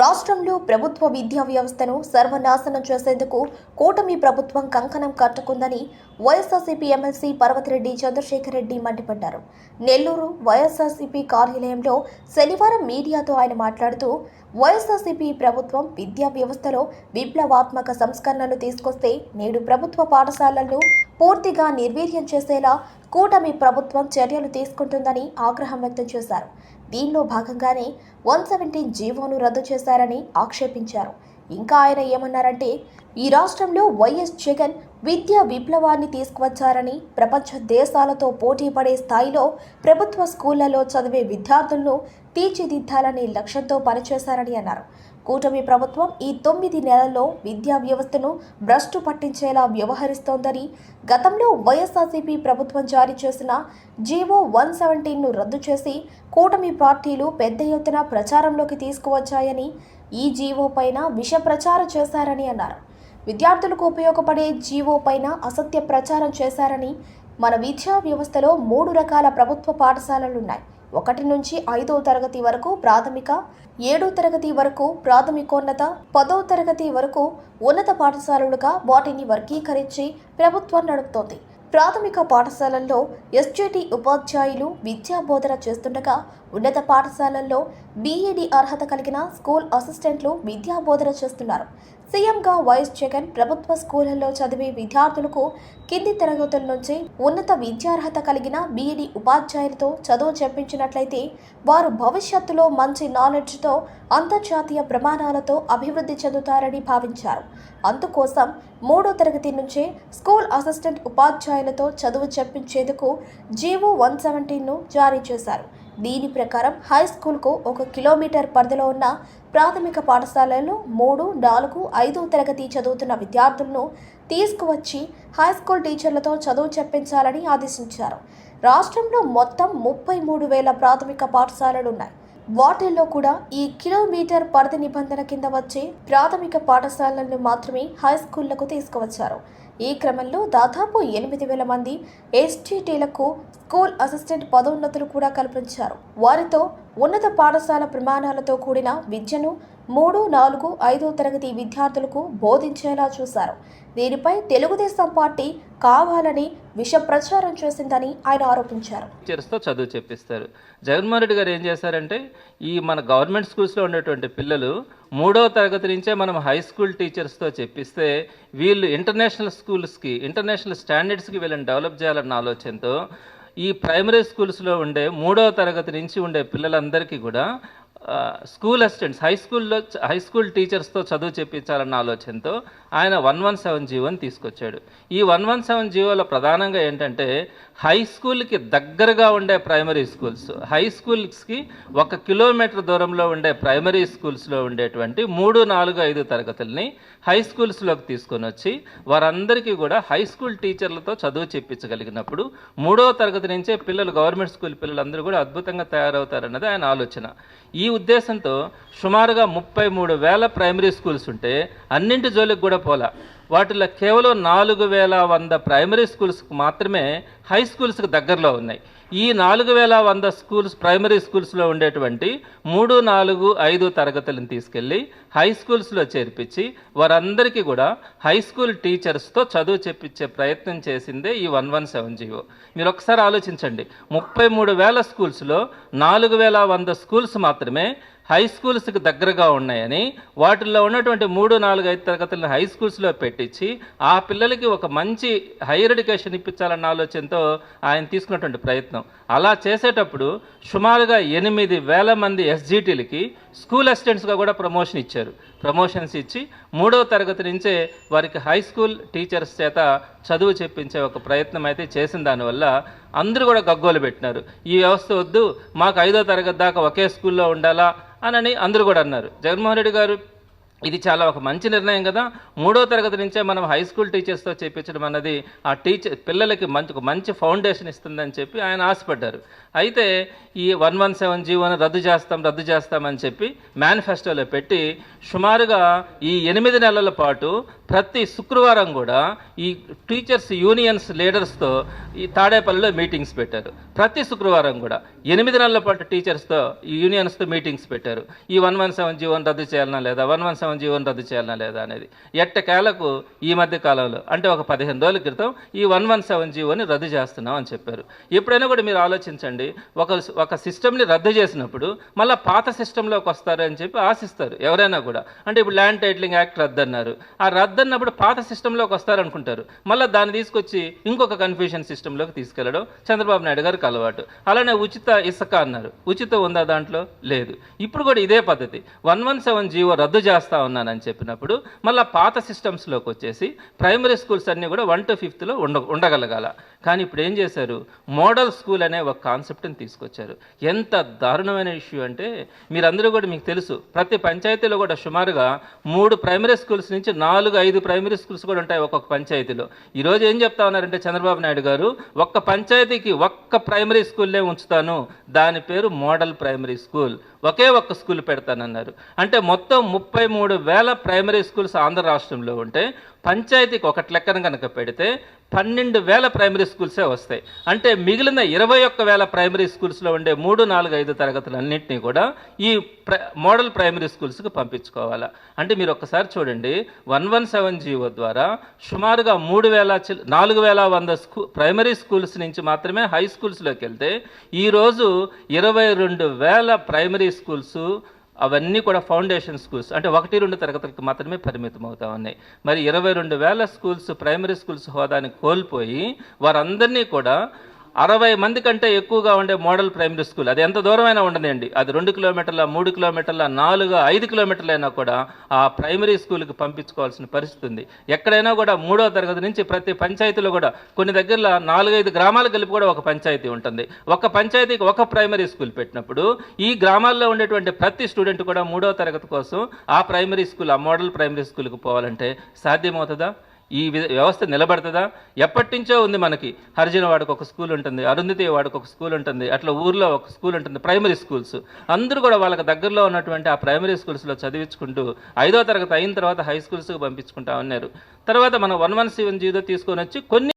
రాష్ట్రంలో ప్రభుత్వ విద్యా వ్యవస్థను సర్వనాశనం చేసేందుకు కూటమి ప్రభుత్వం కంకణం కట్టుకుందని వైఎస్ఆర్సీపీ ఎమ్మెల్సీ పర్వతిరెడ్డి చంద్రశేఖర్ రెడ్డి మండిపడ్డారు. నెల్లూరు వైఎస్ఆర్సీపీ కార్యాలయంలో శనివారం మీడియాతో ఆయన మాట్లాడుతూ వైఎస్ఆర్సీపీ ప్రభుత్వం విద్యా వ్యవస్థలో విప్లవాత్మక సంస్కరణలు తీసుకొస్తే నేడు ప్రభుత్వ పాఠశాలల్లో పూర్తిగా నిర్వీర్యం చేసేలా కూటమి ప్రభుత్వం చర్యలు తీసుకుంటుందని ఆగ్రహం వ్యక్తం చేశారు. దీనిలో భాగంగానే వన్ సెవెంటీన్ జీవోను రద్దు చేశారని ఆక్షేపించారు. ఇంకా ఆయన ఏమన్నారంటే ఈ రాష్ట్రంలో వైఎస్ జగన్ విద్యా విప్లవాన్ని తీసుకువచ్చారని ప్రపంచ దేశాలతో పోటీ పడే స్థాయిలో ప్రభుత్వ స్కూళ్ళలో చదివే విద్యార్థులను తీర్చిదిద్దాలనే లక్ష్యంతో పనిచేశారని అన్నారు. కూటమి ప్రభుత్వం ఈ తొమ్మిది నెలల్లో విద్యా వ్యవస్థను భ్రష్టు పట్టించేలా వ్యవహరిస్తోందని గతంలో వైఎస్ఆర్సీపీ ప్రభుత్వం జారీ చేసిన జీవో వన్ సెవెంటీన్ను రద్దు చేసి కూటమి పార్టీలు పెద్ద ఎత్తున ప్రచారంలోకి తీసుకువచ్చాయని ఈ జీవో పైన విష ప్రచారం చేశారని అన్నారు. విద్యార్థులకు ఉపయోగపడే జీవో పైన అసత్య ప్రచారం చేశారని మన విద్యా వ్యవస్థలో మూడు రకాల ప్రభుత్వ పాఠశాలలున్నాయి. ఒకటి నుంచి ఐదో తరగతి వరకు ప్రాథమిక ఏడో తరగతి వరకు ప్రాథమికోన్నత పదో తరగతి వరకు ఉన్నత పాఠశాలలుగా వాటిని వర్గీకరించి ప్రభుత్వం నడుపుతోంది. ప్రాథమిక పాఠశాలల్లో ఎస్జేటీ ఉపాధ్యాయులు విద్యా బోధన చేస్తుండగా ఉన్నత పాఠశాలల్లో బీఈడి అర్హత కలిగిన స్కూల్ అసిస్టెంట్లు విద్యా బోధన చేస్తున్నారు. సీఎంగా వైఎస్ జగన్ ప్రభుత్వ స్కూళ్ళలో చదివే విద్యార్థులకు కింది తరగతుల నుంచి ఉన్నత విద్యార్హత కలిగిన బీఈడి ఉపాధ్యాయులతో చదువు చెప్పించినట్లయితే వారు భవిష్యత్తులో మంచి నాలెడ్జ్తో అంతర్జాతీయ ప్రమాణాలతో అభివృద్ధి చెందుతారని భావించారు. అందుకోసం మూడో తరగతి నుంచే స్కూల్ అసిస్టెంట్ ఉపాధ్యాయులతో చదువు చెప్పించేందుకు జీవో వన్ సెవెంటీన్ను జారీ చేశారు. దీని ప్రకారం హై స్కూల్కు ఒక కిలోమీటర్ పరిధిలో ఉన్న ప్రాథమిక పాఠశాలలు మూడు నాలుగు ఐదో తరగతి చదువుతున్న విద్యార్థులను తీసుకువచ్చి హై స్కూల్ టీచర్లతో చదువు చెప్పించాలని ఆదేశించారు. రాష్ట్రంలో మొత్తం ముప్పై మూడు వేల ప్రాథమిక పాఠశాలలున్నాయి. వాటిల్లో కూడా ఈ కిలోమీటర్ పరిధి నిబంధన కింద వచ్చే ప్రాథమిక పాఠశాలలను మాత్రమే హై స్కూళ్ళకు తీసుకువచ్చారు. ఈ క్రమంలో దాదాపు ఎనిమిది వేల మంది ఎస్టీటీలకు స్కూల్ అసిస్టెంట్ పదోన్నతులు కూడా కల్పించారు. వారితో ఉన్నత పాఠశాల ప్రమాణాలతో కూడిన విద్యను మూడు నాలుగు ఐదో తరగతి విద్యార్థులకు బోధించేలా చూశారు. దీనిపై తెలుగుదేశం పార్టీ కావాలని విష ప్రచారం చేసిందని ఆయన ఆరోపించారు. టీచర్స్తో చదువు చెప్పిస్తారు. జగన్మోహన్ రెడ్డి గారు ఏం చేశారంటే ఈ మన గవర్నమెంట్ స్కూల్స్లో ఉండేటువంటి పిల్లలు మూడవ తరగతి నుంచే మనం హై స్కూల్ టీచర్స్తో చెప్పిస్తే వీళ్ళు ఇంటర్నేషనల్ స్కూల్స్కి ఇంటర్నేషనల్ స్టాండర్డ్స్కి వీళ్ళని డెవలప్ చేయాలన్న ఆలోచనతో ఈ ప్రైమరీ స్కూల్స్లో ఉండే మూడవ తరగతి నుంచి ఉండే పిల్లలందరికీ కూడా స్కూల్ అసిస్టెంట్స్ హై స్కూల్లో హై స్కూల్ టీచర్స్తో చదువు చెప్పించాలన్న ఆలోచనతో ఆయన వన్ వన్ సెవెన్ జీవోని తీసుకొచ్చాడు. ఈ వన్ వన్ సెవెన్ జీవోలో ప్రధానంగా ఏంటంటే హై స్కూల్కి దగ్గరగా ఉండే ప్రైమరీ స్కూల్స్ హై స్కూల్స్కి ఒక కిలోమీటర్ దూరంలో ఉండే ప్రైమరీ స్కూల్స్లో ఉండేటువంటి మూడు నాలుగు ఐదు తరగతుల్ని హై స్కూల్స్లోకి తీసుకొని వచ్చి వారందరికీ కూడా హై స్కూల్ టీచర్లతో చదువు చెప్పించగలిగినప్పుడు మూడో తరగతి నుంచే పిల్లలు గవర్నమెంట్ స్కూల్ పిల్లలందరూ కూడా అద్భుతంగా తయారవుతారన్నది ఆయన ఆలోచన. ఈ ఉద్దేశంతో సుమారుగా ముప్పై మూడు వేల ప్రైమరీ స్కూల్స్ ఉంటే అన్నింటి జోలికి కూడా పోలా. వాటిలో కేవలం నాలుగు వేల వంద ప్రైమరీ స్కూల్స్కి మాత్రమే హై స్కూల్స్కి దగ్గరలో ఉన్నాయి. ఈ నాలుగు వేల వంద స్కూల్స్ ప్రైమరీ స్కూల్స్లో ఉండేటువంటి మూడు నాలుగు ఐదు తరగతులను తీసుకెళ్ళి హై స్కూల్స్లో చేర్పించి వారందరికీ కూడా హై స్కూల్ టీచర్స్తో చదువు చెప్పించే ప్రయత్నం చేసిందే ఈ వన్ వన్ సెవెన్ జీవో. మీరు ఒకసారి ఆలోచించండి. ముప్పై మూడు వేల స్కూల్స్లో నాలుగు వేల వంద స్కూల్స్ మాత్రమే హై స్కూల్స్కి దగ్గరగా ఉన్నాయని వాటిల్లో ఉన్నటువంటి మూడు నాలుగు ఐదు తరగతులను హై స్కూల్స్లో పెట్టించి ఆ పిల్లలకి ఒక మంచి హైయర్ ఎడ్యుకేషన్ ఇప్పించాలన్న ఆలోచనతో ఆయన తీసుకున్నటువంటి ప్రయత్నం. అలా చేసేటప్పుడు సుమారుగా ఎనిమిది వేల మంది ఎస్జీటీలకి స్కూల్ అసిస్టెంట్స్గా కూడా ప్రమోషన్ ఇచ్చారు. ప్రమోషన్స్ ఇచ్చి మూడవ తరగతి నుంచే వారికి హై స్కూల్ టీచర్స్ చేత చదువు చెప్పించే ఒక ప్రయత్నం అయితే చేసిన దానివల్ల అందరూ కూడా గగ్గోలు పెట్టినారు. ఈ వ్యవస్థ వద్దు మాకు ఐదో తరగతి దాకా ఒకే స్కూల్లో ఉండాలా? అనని అందరూ కూడా అన్నారు. జగన్మోహన్ రెడ్డి గారు ఇది చాలా ఒక మంచి నిర్ణయం కదా. మూడో తరగతి నుంచే మనం హై స్కూల్ టీచర్స్తో చేయించడం అన్నది ఆ టీచర్ పిల్లలకి మంచి ఒక మంచి ఫౌండేషన్ ఇస్తుందని చెప్పి ఆయన ఆశపడ్డారు. అయితే ఈ వన్ వన్ సెవెన్ జీవోని రద్దు చేస్తాం రద్దు చేస్తామని చెప్పి మేనిఫెస్టోలో పెట్టి సుమారుగా ఈ ఎనిమిది నెలల పాటు ప్రతి శుక్రవారం కూడా ఈ టీచర్స్ యూనియన్స్ లీడర్స్తో ఈ తాడేపల్లిలో మీటింగ్స్ పెట్టారు. ప్రతి శుక్రవారం కూడా ఎనిమిది నెలల పాటు టీచర్స్తో ఈ యూనియన్స్తో మీటింగ్స్ పెట్టారు. ఈ వన్ వన్ సెవెన్ జీవోని రద్దు చేయాలన్నా లేదా వన్ వన్ సెవెన్ జీవోని రద్దు చేయాలన్నా లేదా అనేది. ఎట్టకేలకు ఈ మధ్య కాలంలో అంటే ఒక పదిహేను రోజుల క్రితం ఈ వన్ వన్ సెవెన్ జీవోని రద్దు చేస్తున్నాం అని చెప్పారు. ఎప్పుడైనా కూడా మీరు ఆలోచించండి ఒక ఒక సిస్టమ్ని రద్దు చేసినప్పుడు మళ్ళీ పాత సిస్టంలోకి వస్తారు అని చెప్పి ఆశిస్తారు ఎవరైనా కూడా. అంటే ఇప్పుడు ల్యాండ్ టైటిలింగ్ యాక్ట్ రద్దు అన్నారు ఆ రద్దు అన్నప్పుడు పాత సిస్టంలోకి వస్తారు అనుకుంటారు మళ్ళీ దాన్ని తీసుకొచ్చి ఇంకొక కన్ఫ్యూషన్ సిస్టంలోకి తీసుకెళ్ళడం చంద్రబాబు నాయుడు గారికి అలవాటు. అలానే ఉచిత ఇసుక అన్నారు. ఉచితం ఉందా దాంట్లో? లేదు. ఇప్పుడు కూడా ఇదే పద్ధతి. వన్ వన్ సెవెన్ జీవో రద్దు చేస్తా ఉన్నానని చెప్పినప్పుడు మళ్ళీ పాత సిస్టమ్స్లోకి వచ్చేసి ప్రైమరీ స్కూల్స్ అన్నీ కూడా వన్ టు ఫిఫ్త్లో ఉండ ఉండగలగాల. కానీ ఇప్పుడు ఏం చేశారు? మోడల్ స్కూల్ అనే ఒక కాన్సెప్ట్ని తీసుకొచ్చారు. ఎంత దారుణమైన ఇష్యూ అంటే మీరందరూ కూడా మీకు తెలుసు ప్రతి పంచాయతీలో కూడా సుమారుగా మూడు ప్రైమరీ స్కూల్స్ నుంచి నాలుగు ఐదు ప్రైమరీ స్కూల్స్ కూడా ఉంటాయి ఒక్కొక్క పంచాయతీలో. ఈరోజు ఏం చెప్తా ఉన్నారంటే చంద్రబాబు నాయుడు గారు ఒక్క పంచాయతీకి ఒక్క ప్రైమరీ స్కూల్నే ఉంచుతాను. దాని పేరు మోడల్ ప్రైమరీ స్కూల్ ఒకే ఒక్క స్కూల్ పెడతానన్నారు. అంటే మొత్తం ముప్పై మూడు వేల ప్రైమరీ స్కూల్స్ ఆంధ్ర రాష్ట్రంలో ఉంటే పంచాయతీకి ఒకటి లెక్కన కనుక పెడితే పన్నెండు వేల ప్రైమరీ స్కూల్సే వస్తాయి. అంటే మిగిలిన ఇరవై ఒక్క వేల ప్రైమరీ స్కూల్స్లో ఉండే మూడు నాలుగు ఐదు తరగతులన్నింటినీ కూడా ఈ ప్ర మోడల్ ప్రైమరీ స్కూల్స్కి పంపించుకోవాలా. అంటే మీరు ఒక్కసారి చూడండి వన్ వన్ సెవెన్ జీవో ద్వారా సుమారుగా మూడు వేల నాలుగు వేల వంద స్కూ ప్రైమరీ స్కూల్స్ నుంచి మాత్రమే హై స్కూల్స్లోకి వెళ్తే ఈరోజు ఇరవై రెండు వేల ప్రైమరీ స్కూల్స్ అవన్నీ కూడా ఫౌండేషన్ స్కూల్స్ అంటే ఒకటి రెండు తరగతులకు మాత్రమే పరిమితం అవుతా ఉన్నాయి. మరి ఇరవై రెండు వేల స్కూల్స్ ప్రైమరీ స్కూల్స్ హోదాని కోల్పోయి వారందరినీ కూడా అరవై మంది కంటే ఎక్కువగా ఉండే మోడల్ ప్రైమరీ స్కూల్. అది ఎంత దూరమైనా ఉండదండి అది రెండు కిలోమీటర్ల మూడు కిలోమీటర్ల నాలుగు ఐదు కిలోమీటర్లైనా కూడా ఆ ప్రైమరీ స్కూల్కి పంపించుకోవాల్సిన పరిస్థితి ఉంది. ఎక్కడైనా కూడా మూడో తరగతి నుంచి ప్రతి పంచాయతీలో కూడా కొన్ని దగ్గరలో నాలుగైదు గ్రామాలు కలిపి కూడా ఒక పంచాయతీ ఉంటుంది. ఒక పంచాయతీకి ఒక ప్రైమరీ స్కూల్ పెట్టినప్పుడు ఈ గ్రామాల్లో ఉండేటువంటి ప్రతి స్టూడెంట్ కూడా మూడో తరగతి కోసం ఆ ప్రైమరీ స్కూల్ ఆ మోడల్ ప్రైమరీ స్కూల్కి పోవాలంటే సాధ్యమవుతుందా? ఈ వ్యవస్థ నిలబడుతుందా? ఎప్పటి నుంచో ఉంది మనకి. హరిజన వాడికి ఒక స్కూల్ ఉంటుంది అరుంధతి వాడికి ఒక స్కూల్ ఉంటుంది అట్లా ఊర్లో ఒక స్కూల్ ఉంటుంది ప్రైమరీ స్కూల్స్. అందరూ కూడా వాళ్ళకి దగ్గరలో ఉన్నటువంటి ఆ ప్రైమరీ స్కూల్స్లో చదివించుకుంటూ ఐదో తరగతి అయిన తర్వాత హై స్కూల్స్కి పంపించుకుంటా ఉన్నారు. తర్వాత మనం వన్ వన్ సెవెన్ జీరో తీసుకొని వచ్చి కొన్ని